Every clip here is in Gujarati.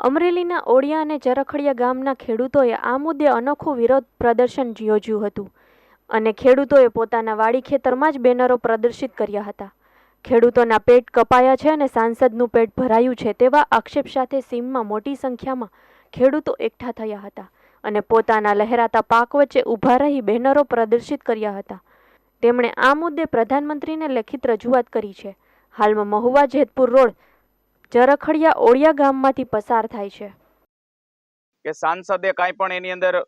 અમરેલીના ઓળિયા અને ચરખડિયા ગામના ખેડૂતોએ આ મુદ્દે અનોખું વિરોધ પ્રદર્શન યોજ્યું હતું અને ખેડૂતોએ પોતાના વાડી ખેતરમાં જ બેનરો પ્રદર્શિત કર્યા હતા. ખેડૂતોના પેટ કપાયા છે અને સાંસદનું પેટ ભરાયું છે તેવા આક્ષેપ સાથે સીમમાં મોટી સંખ્યામાં ખેડૂતો એકઠા થયા હતા અને પોતાના લહેરાતા પાક વચ્ચે ઊભા રહી બેનરો પ્રદર્શિત કર્યા હતા. તેમણે આ મુદ્દે પ્રધાનમંત્રીને લેખિત રજૂઆત કરી છે. હાલમાં મહુવા જેતપુર રોડ જરખડિયા ઓળિયા ગામમાંથી પસાર થાય છે. કે સાંસદે કાંઈ પણ એની અંદર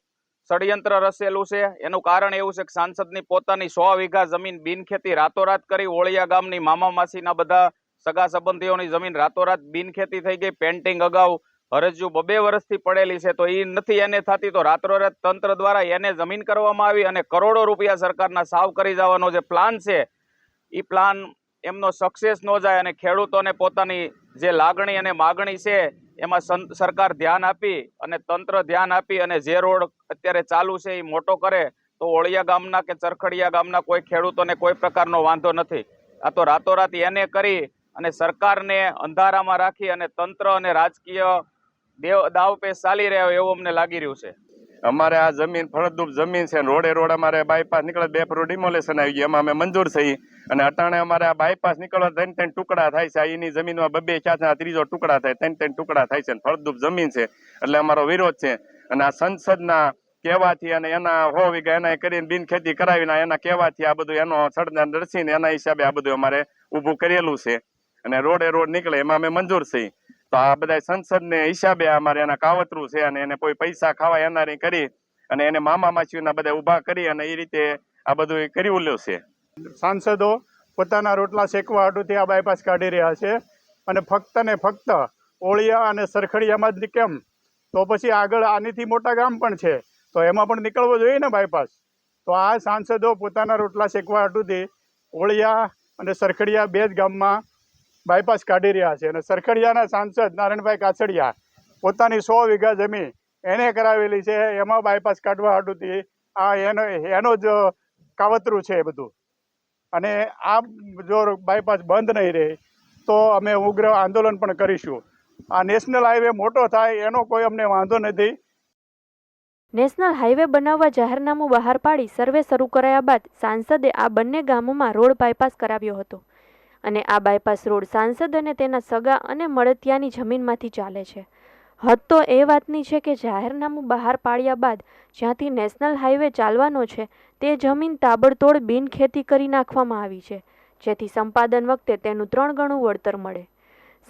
ષડયંત્ર રચેલું છે, એનું કારણ એવું છે કે સાંસદની પોતાની સો વીઘા જમીન બિનખેતી રાતોરાત કરી ઓળિયા ગામની મામા માસીના બધા સગા સંબંધીઓની જમીન રાતોરાત બિનખેતી થઈ ગઈ, પેન્ટિંગ અગાઉ હરજુ બબે વર્ષથી પડેલી છે, તો એ નથી એને થતી, તો રાતોરાત તંત્ર દ્વારા એને જમીન કરવામાં આવી અને કરોડો રૂપિયા સરકારના સાવ કરી જવાનો જે પ્લાન છે એ પ્લાન એમનો સક્સેસ ન જાય અને ખેડૂતોને પોતાની જે લાગણી અને માગણી છે, એમાં સરકાર ધ્યાન આપી અને તંત્ર ધ્યાન આપી અને જે રોડ અત્યારે ચાલુ છે એ મોટો કરે, તો ઓળિયા ગામના કે ચરખડિયા ગામના કોઈ ખેડૂતોને કોઈ પ્રકારનો વાંધો નથી. આ તો રાતોરાત એને કરી અને સરકારને અંધારામાં રાખી અને તંત્ર અને રાજકીય દેવ દાવપેચ ચાલી રહ્યો એવું અમને લાગી રહ્યું છે. અમારે આ જમીન, ફળદ્રુપ જમીન છે રોડે રોડ અમારે બાયપાસ નીકળે, બે ફરો ડિમોલેશન આવી ગયું. એમાં અમે મંજૂર થઈ અને અટાણે અમારે આ બાયપાસ નીકળવા ત્રણ ત્રણ ટુકડા થાય છે. એની જમીનમાં બબે ક્યાં આ ત્રીજો ટુકડા થાય, ત્રણ ત્રણ ટુકડા થાય છે ફળદ્રુપ જમીન છે. એટલે અમારો વિરોધ છે. અને આ સંસદના કહેવાથી અને એના હો વીઘા એના કરીને બિન ખેતી કરાવીને એના કહેવાથી આ બધું એનો સડદાન દર્શીને એના હિસાબે આ બધું અમારે ઊભું કરેલું છે. અને રોડે રોડ નીકળે, એમાં અમે મંજૂર થઈ તો આ બધા સંસદને હિસાબે અમારે એના કાવતરું છે અને એને કોઈ પૈસા ખાવા એના કરી અને એને મામા માસીઓના બધા ઊભા કરી અને એ રીતે આ બધું કર્યું લ્યો છે. સાંસદો પોતાના રોટલા શેકવા હાટુથી આ બાયપાસ કાઢી રહ્યા છે અને ફક્ત ને ફક્ત ઓળિયા અને સરખડિયામાં જ કેમ? તો પછી આગળ આનીથી મોટા ગામ પણ છે. તો એમાં પણ નીકળવો જોઈએ ને બાયપાસ તો આ સાંસદો પોતાના રોટલા શેકવા હાટુથી ઓળિયા અને સરખડિયા બે જ ગામમાં બાયપાસ કાઢી રહ્યા છે અને સરખડિયાના સાંસદ નારાયણભાઈ કાછડિયા પોતાની સો વીઘા જમીન એને કરાવેલી છે. એમાં બાયપાસ કાઢવા હાટુથી આ એનો એનો જ કાવતરું છે એ બધું. અને આ જો બાયપાસ બંધ નહીં રહે તો અમે ઉગ્ર આંદોલન પણ કરીશું. આ નેશનલ હાઈવે મોટો થાય એનો કોઈ અમને વાંધો નથી. નેશનલ હાઈવે બનાવવા જાહેરનામું બહાર પાડી સર્વે શરૂ કરાયા બાદ સાંસદે આ બંને ગામોમાં રોડ બાયપાસ કરાવ્યો હતો. અને આ બાયપાસ રોડ સાંસદ અને તેના સગા અને મળતિયાની જમીનમાંથી ચાલે છે. હદ તો એ વાતની છે કે જાહેરનામું બહાર પાડ્યા બાદ જ્યાંથી નેશનલ હાઈવે ચાલવાનો છે, તે જમીન તાબડતોડ બિનખેતી કરી નાખવામાં આવી છે, જેથી સંપાદન વખતે તેનું ત્રણ ગણું વળતર મળે.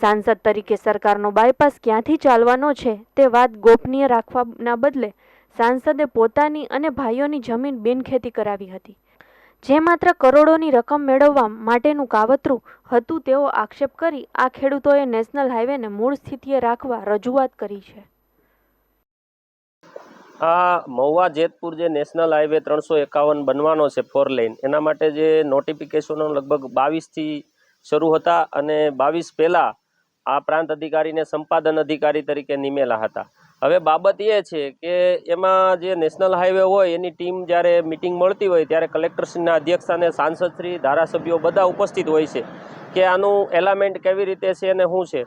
સાંસદ તરીકે સરકારનો બાયપાસ ક્યાંથી ચાલવાનો છે, તે વાત ગોપનીય રાખવાના બદલે સાંસદે પોતાની અને ભાઈઓની જમીન બિનખેતી કરાવી હતી. જે માત્ર કરોડોની રકમ મેળવવા માટેનું કાવતરું હતું તેવો આક્ષેપ કરી આ ખેડૂતોએ નેશનલ હાઈવેને મૂળ સ્થિતિએ રાખવા રજૂઆત કરી છે. આ મહુવા જેતપુર જે નેશનલ હાઈવે ત્રણસો એકાવન બનવાનો છે ફોર લેન, એના માટે જે નોટિફિકેશનો લગભગ બાવીસથી શરૂ હતા અને બાવીસ પહેલાં આ પ્રાંત અધિકારીને સંપાદન અધિકારી તરીકે નિમેલા હતા. હવે બાબત એ છે કે એમાં જે નેશનલ હાઈવે હોય, એની ટીમ જ્યારે મિટિંગ મળતી હોય ત્યારે કલેક્ટરશ્રીના અધ્યક્ષસ્થાને સાંસદશ્રી, ધારાસભ્યો બધા ઉપસ્થિત હોય છે કે આનું એલામેન્ટ કેવી રીતે છે અને શું છે.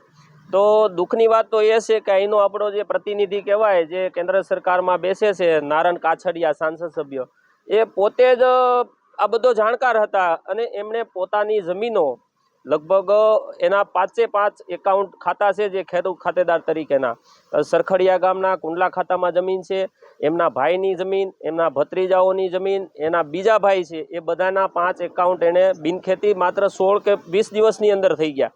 તો દુઃખની વાત તો એ છે કે અહીંનો આપણો જે પ્રતિનિધિ કહેવાય, જે કેન્દ્ર સરકારમાં બેસે છે નારણ કાછડિયા, સાંસદ સભ્ય, એ પોતે જ આ બધો જાણકાર હતા અને એમણે પોતાની જમીનો લગભગ એના પાંચે પાંચ એકાઉન્ટ ખાતા છે જે ખેડૂત ખાતેદાર તરીકેના. સરખડીયા ગામના કુંડલા ખાતામાં જમીન છે, એમના ભાઈની જમીન, એમના ભત્રીજાઓની જમીન, એના બીજા ભાઈ છે, એ બધાના પાંચ એકાઉન્ટ એણે બિનખેતી માત્ર સોળ કે વીસ દિવસની અંદર થઈ ગયા.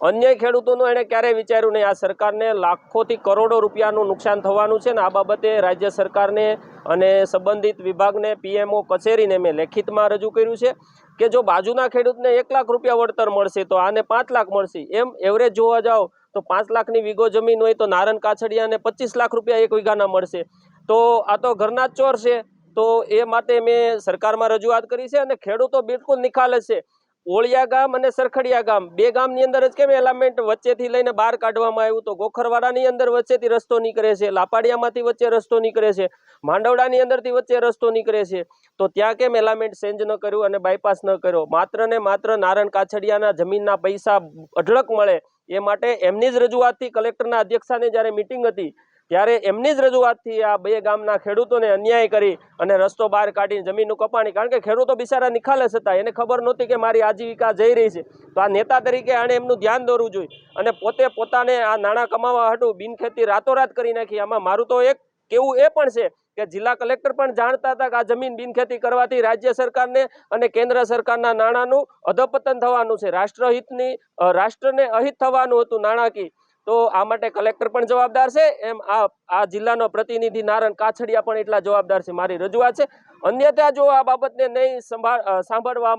અન્ય ખેડૂતોનું એણે ક્યારેય વિચાર્યું નહીં. આ સરકારને લાખોથી કરોડો રૂપિયાનું નુકસાન થવાનું છે ને આ બાબતે રાજ્ય સરકારને અને સંબંધિત વિભાગને, પીએમઓ કચેરીને મેં લેખિતમાં રજૂ કર્યું છે. કે જો બાજુના ખેડૂતને એક લાખ રૂપિયા વળતર મળશે તો આને પાંચ લાખ મળશે. એમ એવરેજ જોવા જાઓ તો પાંચ લાખની વીઘો જમીન હોય તો નારણ કાછડિયાને પચીસ લાખ રૂપિયા એક વીઘાના મળશે. તો આ તો ઘરના ચોર છે. તો એ માટે મેં સરકારમાં રજૂઆત કરી છે અને ખેડૂતો બિલકુલ નિખાલસ છે. ઓળિયા ગામ અને સરખડિયા ગામ. બે ગામની અંદર જ કેમ એલામેન્ટ વચ્ચેથી લઈને બહાર કાઢવામાં આવ્યું? તો ગોખરવાડાની અંદર વચ્ચેથી રસ્તો નીકળે છે, લાપાડિયામાંથી વચ્ચે રસ્તો નીકળે છે, માંડવડાની અંદરથી વચ્ચે રસ્તો નીકળે છે. તો ત્યાં કેમ એલામેન્ટ ચેન્જ ન કર્યું અને બાયપાસ ન કર્યો? માત્ર ને માત્ર નારણ કાછડિયાના જમીનના પૈસા અઢળક મળે. એ માટે એમની જ રજૂઆતથી કલેક્ટરના અધ્યક્ષાને જ્યારે મિટિંગ હતી ત્યારે એમની જ રજૂઆતથી આ બે ગામના ખેડૂતોને અન્યાય કરી અને રસ્તો બહાર કાઢીને જમીનનું કપાણી. કારણ કે ખેડૂતો બિચારા નિખાલસ હતા. એને ખબર નહોતી કે મારી આજીવિકા જઈ રહી છે. તો આ નેતા તરીકે આણે એમનું ધ્યાન દોરવું જોઈએ. અને પોતે પોતાને આ નાણાં કમાવા હતું બિનખેતી રાતોરાત કરી નાખી. આમાં મારું તો એક કેવું એ પણ છે કે જિલ્લા કલેક્ટર પણ જાણતા હતા કે આ જમીન બિનખેતી કરવાથી રાજ્ય સરકારને અને કેન્દ્ર સરકારના નાણાંનું અધપતન થવાનું છે. રાષ્ટ્રહિતની રાષ્ટ્રને અહિત થવાનું હતું નાણાકીય તો આ માટે કલેક્ટર પણ જવાબદાર છે. એમ આ આ જિલ્લાનો પ્રતિનિધિ નારણ કાછડિયા પણ એટલા જવાબદાર છે. મારી રજૂઆત છે. અન્યથા જો આ બાબતને નહીં સંભાળ સાંભળવામાં